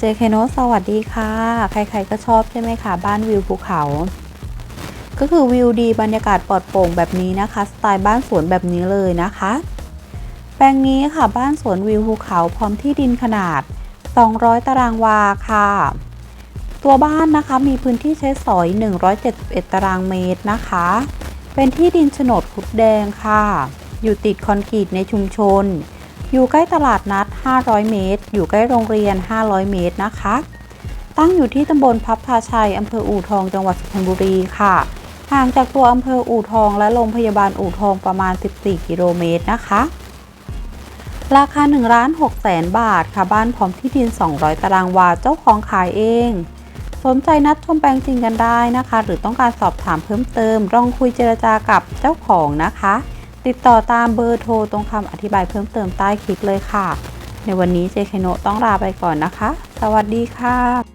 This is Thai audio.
เจเคโนสวัสดีค่ะ ใครๆก็ชอบใช่ไหมคะ บ้านวิวภูเขา ก็คือวิวดีบรรยากาศปลอดโปร่งแบบนี้นะคะ สไตล์บ้านสวนแบบนี้เลยนะคะ แปลงนี้ค่ะบ้านสวนวิวภูเขาพร้อมที่ดินขนาด 200 ตารางวาค่ะ ตัวบ้านนะคะมีพื้นที่ใช้สอย 171 ตารางเมตรนะคะ เป็นที่ดินโฉนดขุดแดงค่ะ อยู่ติดคอนกรีตในชุมชน อยู่ใกล้ตลาดนัด 500 เมตร อยู่ใกล้โรงเรียน 500 เมตรนะคะ ตั้งอยู่ที่ตำบลพับพาชัยอำเภออู่ทอง จังหวัดสุพรรณบุรีค่ะ ห่างจากตัวอำเภออู่ทองและโรงพยาบาลอู่ทองประมาณ 14 กิโลเมตรนะคะ ราคา1ล้าน6แสนบาทค่ะ บ้านพร้อมที่ดิน 200 ตารางวา เจ้าของขายเอง สนใจนัดชมแปลงจริงกันได้นะคะ หรือต้องการสอบถามเพิ่มเติมลองคุยเจรจากับเจ้าของนะคะ ติดต่อตามเบอร์โทรตรงคำอธิบายเพิ่มเติมใต้คลิปเลยค่ะ ในวันนี้เจคโนต้องลาไปก่อนนะคะ สวัสดีค่ะ